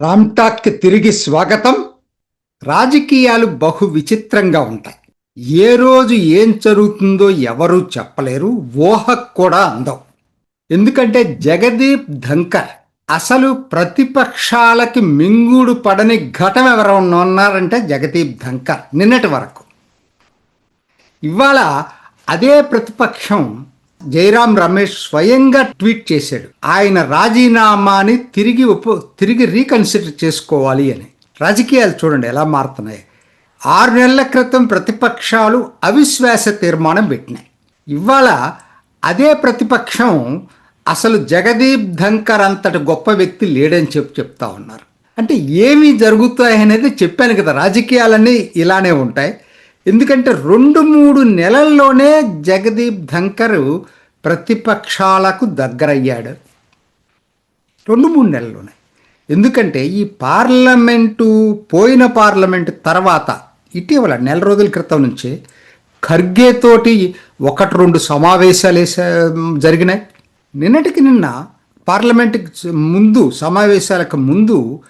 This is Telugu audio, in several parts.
రామ్టాక్కి తిరిగి స్వాగతం. రాజకీయాలు బహు విచిత్రంగా ఉంటాయి. ఏ రోజు ఏం జరుగుతుందో ఎవరూ చెప్పలేరు ఊహకు కూడా అందం ఎందుకంటే జగదీప్ ధంకర్ అసలు ప్రతిపక్షాలకి మింగుడు పడని ఘటన ఎవరైనా ఉన్నారంటే జగదీప్ ధంకర్ నిన్నటి వరకు. ఇవాళ అదే ప్రతిపక్షం జయరాం రమేష్ స్వయంగా ట్వీట్ చేశాడు. ఆయన రాజీనామాని తిరిగి ఉప తిరిగి రీకన్సిడర్ చేసుకోవాలి అని. రాజకీయాలు చూడండి ఎలా మారుతున్నాయి. ఆరు నెలల క్రితం ప్రతిపక్షాలు అవిశ్వాస తీర్మానం పెట్టినాయి. ఇవాళ అదే ప్రతిపక్షం అసలు జగదీప్ ధంకర్ అంతటి గొప్ప వ్యక్తి లేడని చెప్పి చెప్తా ఉన్నారు. అంటే ఏమి జరుగుతాయి అనేది చెప్పాను కదా. రాజకీయాలన్నీ ఇలానే ఉంటాయి. ఎందుకంటే రెండు మూడు నెలల్లోనే జగదీప్ ధంకర్ ప్రతిపక్షాలకు దగ్గరయ్యాడు. రెండు మూడు నెలల్లోనే. ఎందుకంటే ఈ పార్లమెంటు పోయిన పార్లమెంటు తర్వాత ఇటీవల నెల రోజుల క్రితం నుంచి ఖర్గే తోటి ఒకటి రెండు సమావేశాలు జరిగినాయి. నిన్నటికి నిన్న పార్లమెంటుకి ముందు సమావేశాలకు ముందు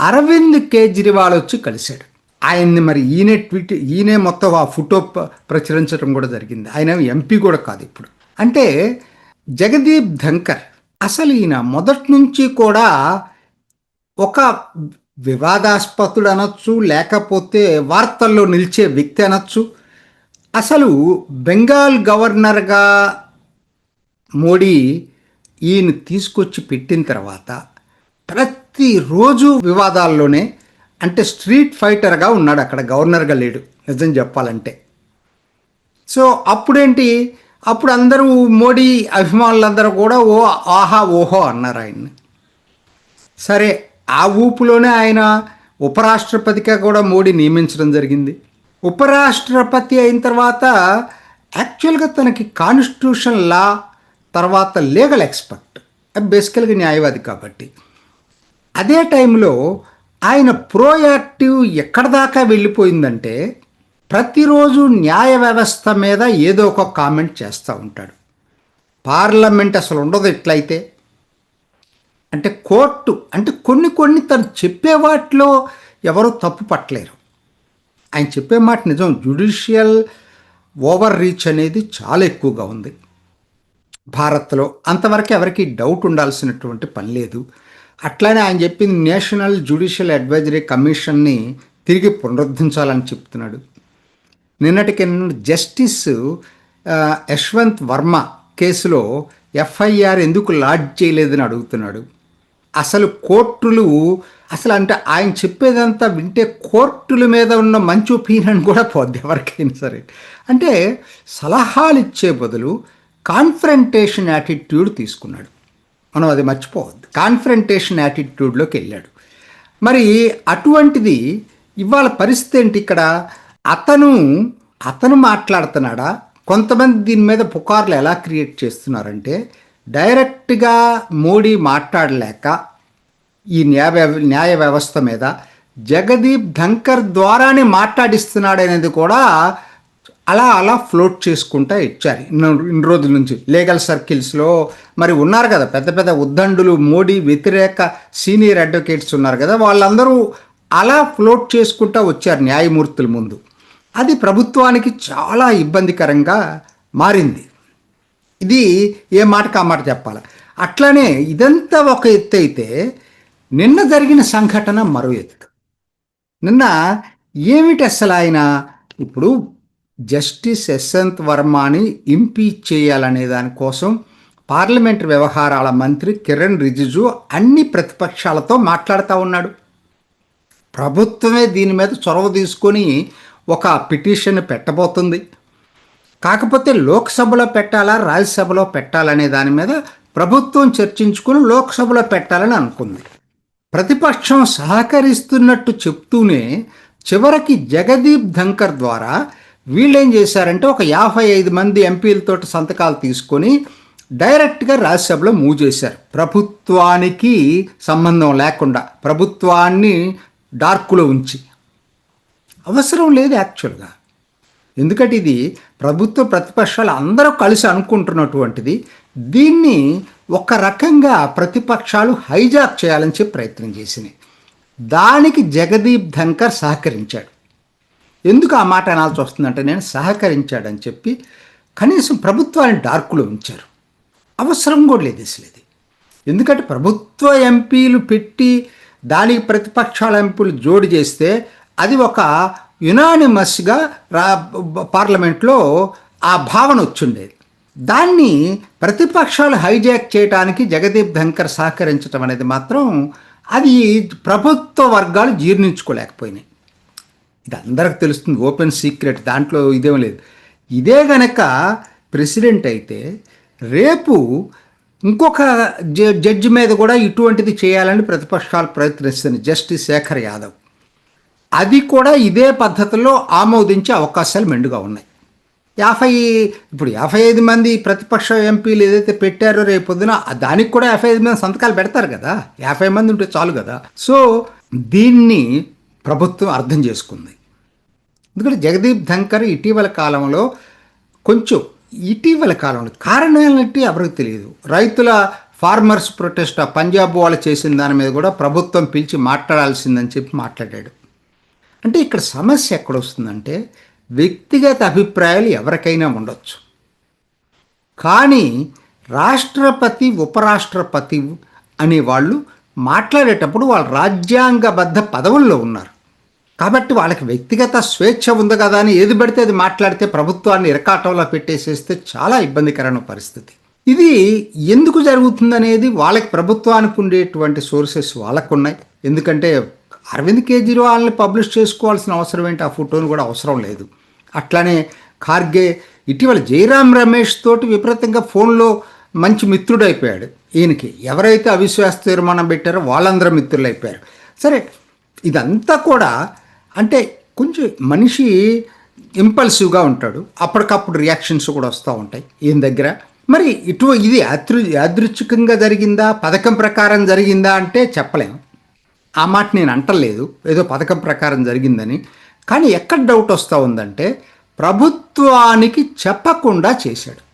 అరవింద్ కేజ్రీవాల్ వచ్చి కలిశాడు. ఆయన్ని మరి ఈయనే ట్వీట్ ఈయనే మొత్తం ఆ ఫోటో ప్రచురించడం కూడా జరిగింది. ఆయన ఎంపీ కూడా కాదు ఇప్పుడు. అంటే జగదీప్ ధంకర్ అసలు ఈయన మొదటి నుంచి కూడా ఒక వివాదాస్పదుడు అనొచ్చు లేకపోతే వార్తల్లో నిలిచే వ్యక్తి అనొచ్చు. అసలు బెంగాల్ గవర్నర్గా మోడీ ఈయన తీసుకొచ్చి పెట్టిన తర్వాత ప్రతిరోజు వివాదాల్లోనే అంటే స్ట్రీట్ ఫైటర్గా ఉన్నాడు అక్కడ గవర్నర్గా లేడు నిజం చెప్పాలంటే. సో అప్పుడేంటి? అప్పుడు అందరూ మోడీ అభిమానులందరూ కూడా ఓ ఆహా ఓహో అన్నారు ఆయన్ని. సరే ఆ ఊపులోనే ఆయన ఉపరాష్ట్రపతిగా కూడా మోడీ నియమించడం జరిగింది. ఉపరాష్ట్రపతి అయిన తర్వాత యాక్చువల్గా తనకి కాన్స్టిట్యూషన్ లా తర్వాత లీగల్ ఎక్స్పర్ట్ బేసికల్గా న్యాయవాది కాబట్టి. అదే టైంలో ఆయన ప్రోయాక్టివ్ ఎక్కడ దాకా వెళ్ళిపోయిందంటే ప్రతిరోజు న్యాయ వ్యవస్థ మీద ఏదో ఒక కామెంట్ చేస్తూ ఉంటాడు. పార్లమెంట్ అసలు ఉండదు ఎట్లయితే. అంటే కోర్టు అంటే కొన్ని కొన్ని తను చెప్పే వాటిలో ఎవరు తప్పు పట్టలేరు. ఆయన చెప్పే మాట నిజం జ్యుడిషియల్ ఓవర్ రీచ్ అనేది చాలా ఎక్కువగా ఉంది. భారత్లో అంతవరకు ఎవరికి డౌట్ ఉండాల్సినటువంటి పని లేదు. అట్లానే ఆయన చెప్పింది నేషనల్ జ్యుడిషియల్ అడ్వైజరీ కమిషన్ని తిరిగి పునరుద్ధరించాలని చెప్తున్నాడు. నిన్నటికి జస్టిస్ యశ్వంత్ వర్మ కేసులో ఎఫ్ఐఆర్ ఎందుకు లాడ్జ్ చేయలేదని అడుగుతున్నాడు. అసలు కోర్టులు అసలు అంటే ఆయన చెప్పేదంతా వింటే కోర్టుల మీద ఉన్న మంచి ఒపీనియన్ కూడా పోద్ది ఎవరికైనా సరే. అంటే సలహాలు ఇచ్చే బదులు కాన్ఫరంటేషన్ యాటిట్యూడ్ తీసుకున్నాడు. మనం అది మర్చిపోవద్దు. కాన్ఫరంటేషన్ యాటిట్యూడ్లోకి వెళ్ళాడు. మరి అటువంటిది ఇవాళ పరిస్థితి ఏంటి ఇక్కడ? అతను అతను మాట్లాడుతున్నాడా? కొంతమంది దీని మీద పుకార్లు ఎలా క్రియేట్ చేస్తున్నారంటే డైరెక్ట్గా మోడీ మాట్లాడలేక ఈ న్యాయ వ్యవ- న్యాయ వ్యవస్థ మీద జగదీప్ ధంకర్ ద్వారానే మాట్లాడిస్తున్నాడనేది కూడా అలా అలా ఫ్లోట్ చేసుకుంటా ఇచ్చారు. ఇన్ని రోజుల నుంచి లీగల్ సర్కిల్స్లో మరి ఉన్నారు కదా పెద్ద పెద్ద ఉద్దండులు మోడీ వ్యతిరేక సీనియర్ అడ్వకేట్స్ ఉన్నారు కదా వాళ్ళందరూ అలా ఫ్లోట్ చేసుకుంటా వచ్చారు న్యాయమూర్తుల ముందు. అది ప్రభుత్వానికి చాలా ఇబ్బందికరంగా మారింది. ఇది ఏ మాటకు ఆ మాట చెప్పాలి? అట్లనే ఇదంతా ఒక ఎత్తు అయితే నిన్న జరిగిన సంఘటన మరో ఎత్తు. నిన్న ఏమిటి అసలు ఆయన? ఇప్పుడు జస్టిస్ యశ్వంత్ వర్మని ఇంపీచ్ చేయాలనే దానికోసం పార్లమెంటరీ వ్యవహారాల మంత్రి కిరణ్ రిజిజు అన్ని ప్రతిపక్షాలతో మాట్లాడుతూ ఉన్నాడు. ప్రభుత్వమే దీని మీద చొరవ తీసుకొని ఒక పిటిషన్ పెట్టబోతుంది. కాకపోతే లోక్సభలో పెట్టాలా రాజ్యసభలో పెట్టాలనే దాని మీద ప్రభుత్వం చర్చించుకుని లోక్సభలో పెట్టాలని అనుకుంది. ప్రతిపక్షం సహకరిస్తున్నట్టు చెప్తూనే చివరికి జగదీప్ ధంకర్ ద్వారా వీళ్ళేం చేశారంటే ఒక యాభై ఐదు మంది ఎంపీలతో సంతకాలు తీసుకొని డైరెక్ట్గా రాజ్యసభలో మూవ్ చేశారు. ప్రభుత్వానికి సంబంధం లేకుండా ప్రభుత్వాన్ని డార్క్లో ఉంచి. అవసరం లేదు యాక్చువల్గా. ఎందుకంటే ఇది ప్రభుత్వ ప్రతిపక్షాలు అందరూ కలిసి అనుకుంటున్నటువంటిది. దీన్ని ఒక రకంగా ప్రతిపక్షాలు హైజాక్ చేయాలని చెప్పి ప్రయత్నం చేసినాయి. దానికి జగదీప్ ధంకర్ సహకరించాడు. ఎందుకు ఆ మాట అనాల్సి వస్తుందంటే నేను సహకరించాడని చెప్పి కనీసం ప్రభుత్వాన్ని డార్క్లో ఉంచారు. అవసరం కూడా లేదు అసలు ఇది. ఎందుకంటే ప్రభుత్వ ఎంపీలు పెట్టి దానికి ప్రతిపక్షాల ఎంపీలు జోడి చేస్తే అది ఒక యునానిమస్గా రా పార్లమెంట్లో ఆ భావన వచ్చిండేది. దాన్ని ప్రతిపక్షాలు హైజాక్ చేయడానికి జగదీప్ ధంకర్ సహకరించడం అనేది మాత్రం అది ప్రభుత్వ వర్గాలు జీర్ణించుకోలేకపోయినాయి. ఇది అందరికి తెలుస్తుంది. ఓపెన్ సీక్రెట్ దాంట్లో ఇదేం లేదు. ఇదే గనక ప్రెసిడెంట్ అయితే రేపు ఇంకొక జ- జడ్జి మీద కూడా ఇటువంటిది చేయాలని ప్రతిపక్షాలు ప్రయత్నిస్తుంది. జస్టిస్ శేఖర్ యాదవ్ అది కూడా ఇదే పద్ధతిలో ఆమోదించే అవకాశాలు మెండుగా ఉన్నాయి. యాభై ఇప్పుడు యాభై ఐదు మంది ప్రతిపక్ష ఎంపీలు ఏదైతే పెట్టారో రేపు పొద్దున దానికి కూడా యాభై ఐదు మంది సంతకాలు పెడతారు కదా. యాభై మంది ఉంటే చాలు కదా. సో దీన్ని ప్రభుత్వం అర్థం చేసుకుంది. ఎందుకంటే జగదీప్ ధంకర్ ఇటీవల కాలంలో కొంచెం ఇటీవల కాలంలో కారణాలంటే ఎవరికి తెలియదు రైతుల ఫార్మర్స్ ప్రొటెస్ట్ పంజాబ్ వాళ్ళు చేసిన దాని మీద కూడా ప్రభుత్వం పిలిచి మాట్లాడాల్సిందని చెప్పి మాట్లాడాడు. అంటే ఇక్కడ సమస్య ఎక్కడ వస్తుందంటే వ్యక్తిగత అభిప్రాయాలు ఎవరికైనా ఉండొచ్చు. కానీ రాష్ట్రపతి ఉపరాష్ట్రపతి అనే వాళ్ళు మాట్లాడేటప్పుడు వాళ్ళు రాజ్యాంగబద్ధ పదవుల్లో ఉన్నారు. కాబట్టి వాళ్ళకి వ్యక్తిగత స్వేచ్ఛ ఉంది కదా అని ఏది పడితే అది మాట్లాడితే ప్రభుత్వాన్ని ఇరకాటంలో పెట్టేసేస్తే చాలా ఇబ్బందికరమైన పరిస్థితి. ఇది ఎందుకు జరుగుతుందనేది వాళ్ళకి ప్రభుత్వానికి ఉండేటువంటి సోర్సెస్ వాళ్ళకు ఉన్నాయి ఎందుకంటే అరవింద్ కేజ్రీవాల్ని పబ్లిష్ చేసుకోవాల్సిన అవసరం ఏంటి? ఆ ఫోటోను కూడా అవసరం లేదు. అట్లానే ఖార్గే ఇటీవల జయరాం రమేష్ తోటి విపరీతంగా ఫోన్లో మంచి మిత్రుడైపోయాడు. ఈయనకి ఎవరైతే అవిశ్వాస తీర్మానం పెట్టారో వాళ్ళందరూ మిత్రులు అయిపోయారు సరే ఇదంతా కూడా అంటే కొంచెం మనిషి ఇంపల్సివ్గా ఉంటాడు. అప్పటికప్పుడు రియాక్షన్స్ కూడా వస్తూ ఉంటాయి ఈయన దగ్గర. మరి ఇటు ఇది యాదృ యాదృచ్ఛికంగా జరిగిందా? పథకం ప్రకారం జరిగిందా అంటే చెప్పలేము ఆ మాట నేను అంటలేదు. ఏదో పథకం ప్రకారం జరిగిందని. కానీ ఎక్కడ డౌట్ వస్తూ ఉందంటే ప్రభుత్వానికి చెప్పకుండా చేశాడు.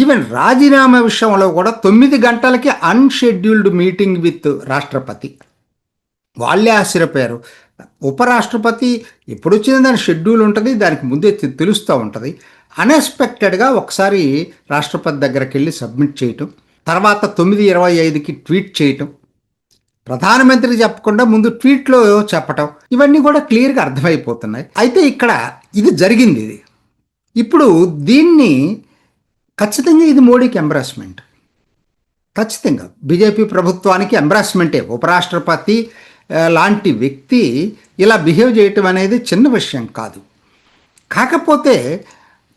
ఈవెన్ రాజీనామా విషయంలో కూడా తొమ్మిది గంటలకి అన్షెడ్యూల్డ్ మీటింగ్ విత్ రాష్ట్రపతి. వాళ్ళే ఆశ్చర్యపోయారు ఉపరాష్ట్రపతి ఎప్పుడు వచ్చింది దాని షెడ్యూల్ ఉంటుంది దానికి ముందే తెలుస్తూ ఉంటుంది. అన్ఎక్స్పెక్టెడ్గా ఒకసారి రాష్ట్రపతి దగ్గరికి వెళ్ళి సబ్మిట్ చేయటం తర్వాత తొమ్మిది ఇరవై ఐదుకి ట్వీట్ చేయటం. ప్రధానమంత్రి చెప్పకుండా ముందు ట్వీట్లో చెప్పటం ఇవన్నీ కూడా క్లియర్గా అర్థమైపోతున్నాయి. అయితే ఇక్కడ ఇది జరిగింది ఇది. ఇప్పుడు దీన్ని ఖచ్చితంగా ఇది మోడీకి ఎంబ్రాస్మెంట్ ఖచ్చితంగా బీజేపీ ప్రభుత్వానికి ఎంబ్రాస్మెంటే ఉపరాష్ట్రపతి లాంటి వ్యక్తి ఇలా బిహేవ్ చేయటం అనేది చిన్న విషయం కాదు. కాకపోతే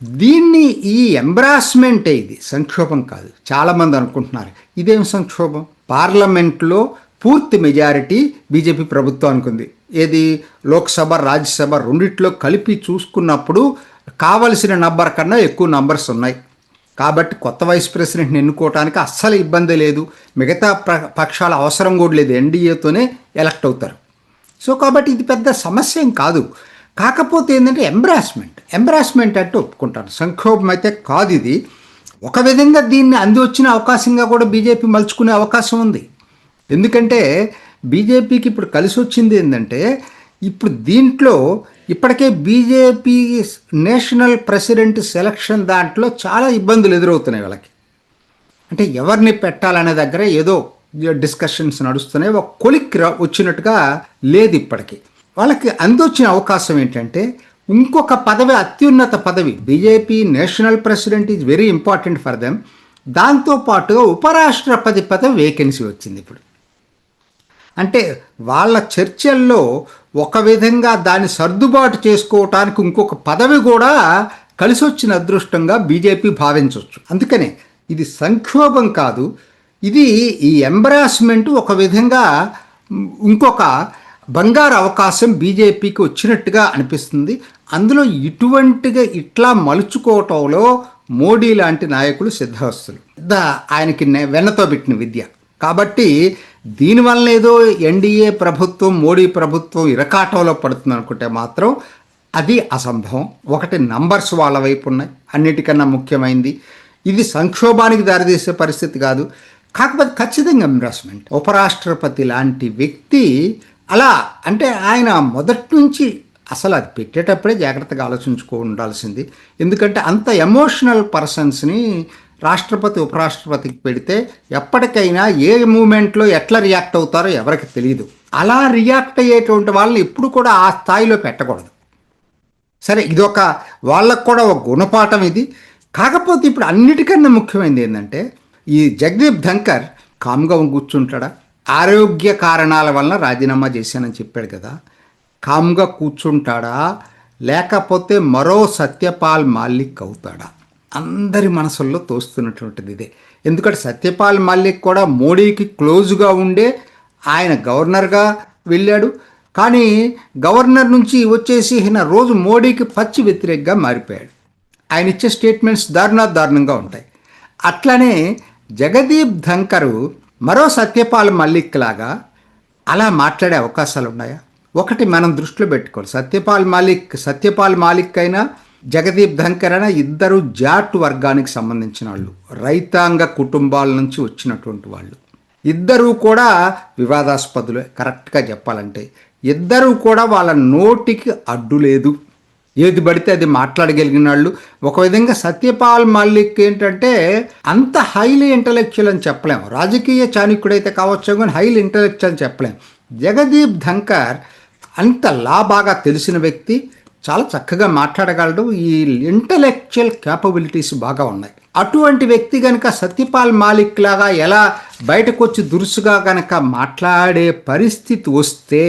దీన్ని ఈ ఎంబ్రాస్మెంటే ఇది? సంక్షోభం కాదు. చాలామంది అనుకుంటున్నారు ఇదేం సంక్షోభం? పార్లమెంట్లో పూర్తి మెజారిటీ బీజేపీ ప్రభుత్వానికి ఉంది. ఏది? లోక్సభ రాజ్యసభ రెండిట్లో కలిపి చూసుకున్నప్పుడు కావలసిన నంబర్ కన్నా ఎక్కువ నంబర్స్ ఉన్నాయి. కాబట్టి కొత్త వైస్ ప్రెసిడెంట్ని ఎన్నుకోవడానికి అస్సలు ఇబ్బంది లేదు. మిగతా పక్షాల అవసరం కూడా లేదు. ఎన్డీఏతోనే ఎలక్ట్ అవుతారు. సో కాబట్టి ఇది పెద్ద సమస్య ఏం కాదు. కాకపోతే ఏంటంటే ఎంబ్రాస్మెంట్. ఎంబ్రాస్మెంట్ అంటే ఒప్పుకుంటాను. సంక్షోభం అయితే కాదు ఇది. ఒక విధంగా దీన్ని అంది వచ్చిన అవకాశంగా కూడా బీజేపీ మలుచుకునే అవకాశం ఉంది. ఎందుకంటే బీజేపీకి ఇప్పుడు కలిసి వచ్చింది ఏంటంటే ఇప్పుడు దీంట్లో ఇప్పటికే బీజేపీ నేషనల్ ప్రెసిడెంట్ సెలక్షన్ దాంట్లో చాలా ఇబ్బందులు ఎదురవుతున్నాయి వాళ్ళకి. అంటే ఎవరిని పెట్టాలనే దగ్గర ఏదో డిస్కషన్స్ నడుస్తున్నాయి. ఒక కొలిక్ వచ్చినట్టుగా లేదు ఇప్పటికీ. వాళ్ళకి అందొచ్చిన అవకాశం ఏంటంటే ఇంకొక పదవి అత్యున్నత పదవి BJP national president is very important for them. దాంతోపాటుగా ఉపరాష్ట్రపతి పదవి వేకెన్సీ వచ్చింది ఇప్పుడు. అంటే వాళ్ళ చర్చల్లో ఒక విధంగా దాన్ని సర్దుబాటు చేసుకోవటానికి ఇంకొక పదవి కూడా కలిసి వచ్చిన అదృష్టంగా బీజేపీ భావించవచ్చు అందుకనే ఇది సంక్షోభం కాదు. ఇది ఈ ఎంబరాస్మెంట్ ఒక విధంగా ఇంకొక బంగారు అవకాశం బీజేపీకి వచ్చినట్టుగా అనిపిస్తుంది. అందులో ఇటువంటిగా ఇట్లా మలుచుకోవటంలో మోడీ లాంటి నాయకులు సిద్ధహస్తులు. ద ఆయనకి వెన్నతో పెట్టిన విద్య. కాబట్టి దీనివల్ల ఏదో ఎన్డీఏ ప్రభుత్వం మోడీ ప్రభుత్వం ఇరకాటంలో పడుతుంది అనుకుంటే మాత్రం అది అసంభవం. ఒకటి నంబర్స్ వాళ్ళ వైపు ఉన్నాయి. అన్నిటికన్నా ముఖ్యమైనది ఇది సంక్షోభానికి దారితీసే పరిస్థితి కాదు. కాకపోతే ఖచ్చితంగా ఎంబ్రాస్మెంట్ ఉపరాష్ట్రపతి లాంటి వ్యక్తి అలా అంటే ఆయన మొదటి నుంచి అసలు అది పెట్టేటప్పుడే జాగ్రత్తగా ఆలోచించుకో ఉండాల్సింది. ఎందుకంటే అంత ఎమోషనల్ పర్సన్స్ని రాష్ట్రపతి ఉపరాష్ట్రపతికి పెడితే ఎప్పటికైనా ఏ మూమెంట్లో ఎట్లా రియాక్ట్ అవుతారో ఎవరికి తెలియదు అలా రియాక్ట్ అయ్యేటువంటి వాళ్ళని ఎప్పుడు కూడా ఆ స్థాయిలో పెట్టకూడదు. సరే ఇదొక వాళ్ళకు కూడా ఒక గుణపాఠం ఇది. కాకపోతే ఇప్పుడు అన్నిటికన్నా ముఖ్యమైనది ఏంటంటే ఈ జగదీప్ ధంకర్ కామ్గా కూర్చుంటాడా? ఆరోగ్య కారణాల వలన రాజీనామా చేశానని చెప్పాడు కదా. కామ్గా కూర్చుంటాడా? లేకపోతే మరో సత్యపాల్ మాలిక్ అవుతాడా? అందరి మనసుల్లో తోస్తున్నటువంటిది ఇదే. ఎందుకంటే సత్యపాల్ మల్లిక్ కూడా మోడీకి క్లోజ్గా ఉండే ఆయన గవర్నర్గా వెళ్ళాడు. కానీ గవర్నర్ నుంచి వచ్చేసి ఈయన రోజు మోడీకి పచ్చి వ్యతిరేకంగా మారిపోయాడు. ఆయన ఇచ్చే స్టేట్మెంట్స్ దారుణా దారుణంగా ఉంటాయి. అట్లనే జగదీప్ ధంకరు మరో సత్యపాల్ మల్లిక్ లాగా అలా మాట్లాడే అవకాశాలు ఉన్నాయా ఒకటి మనం దృష్టిలో పెట్టుకోవాలి. సత్యపాల్ మాలిక్ సత్యపాల్ మాలిక్ అయినా జగదీప్ ధంకర్ ఇద్దరు జాట్ వర్గానికి సంబంధించిన వాళ్ళు రైతాంగ కుటుంబాల నుంచి వచ్చినటువంటి వాళ్ళు. ఇద్దరూ కూడా వివాదాస్పదులే కరెక్ట్గా చెప్పాలంటే. ఇద్దరూ కూడా వాళ్ళ నోటికి అడ్డు లేదు. ఏది పడితే అది మాట్లాడగలిగిన వాళ్ళు. ఒక విధంగా సత్యపాల్ మల్లిక్ ఏంటంటే అంత హైలీ ఇంటలెక్చువల్ అని చెప్పలేం. రాజకీయ చాణక్యుడైతే కావచ్చు కానీ హైలీ ఇంటలెక్చువల్ అని చెప్పలేం. జగదీప్ ధంకర్ అంత లా బాగా తెలిసిన వ్యక్తి చాలా చక్కగా మాట్లాడగలడు. ఈ ఇంటలెక్చువల్ క్యాపబిలిటీస్ బాగా ఉన్నాయి. అటువంటి వ్యక్తి కనుక సత్యపాల్ మాలిక్ లాగా ఎలా బయటకు వచ్చి దురుసుగా కనుక మాట్లాడే పరిస్థితి వస్తే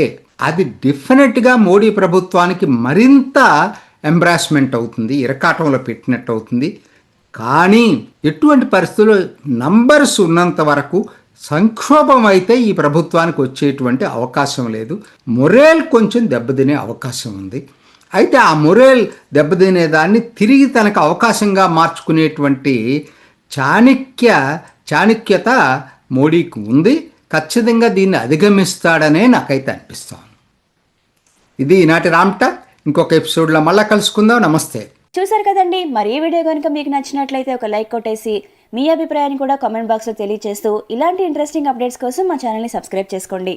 అది డెఫినెట్గా మోడీ ప్రభుత్వానికి మరింత ఎంబ్రాస్మెంట్ అవుతుంది ఇరకాటంలో పెట్టినట్టు అవుతుంది. కానీ ఎటువంటి పరిస్థితుల్లో నంబర్స్ ఉన్నంత వరకు సంక్షోభం అయితే ఈ ప్రభుత్వానికి వచ్చేటువంటి అవకాశం లేదు. మొరేల్ కొంచెం దెబ్బతినే అవకాశం ఉంది. అయితే ఆ మొరేల్ దెబ్బతినేదాన్ని తిరిగి తనకు అవకాశంగా మార్చుకునేటువంటి చాణక్య చాణక్యత మోడీకి ఉంది. ఖచ్చితంగా దీన్ని అధిగమిస్తాడనే నాకైతే అనిపిస్తాను ఇది ఈనాటి రామ్ట ఇంకొక ఎపిసోడ్లో మళ్ళీ కలుసుకుందాం. నమస్తే. చూసారు కదండి. మరి ఈ వీడియో కనుక మీకు నచ్చినట్లయితే ఒక లైక్ కొట్టేసి మీ అభిప్రాయాన్ని కూడా కామెంట్ బాక్స్లో తెలియజేస్తూ ఇలాంటి ఇంట్రెస్టింగ్ అప్డేట్స్ కోసం మా ఛానల్ని సబ్స్క్రైబ్ చేసుకోండి.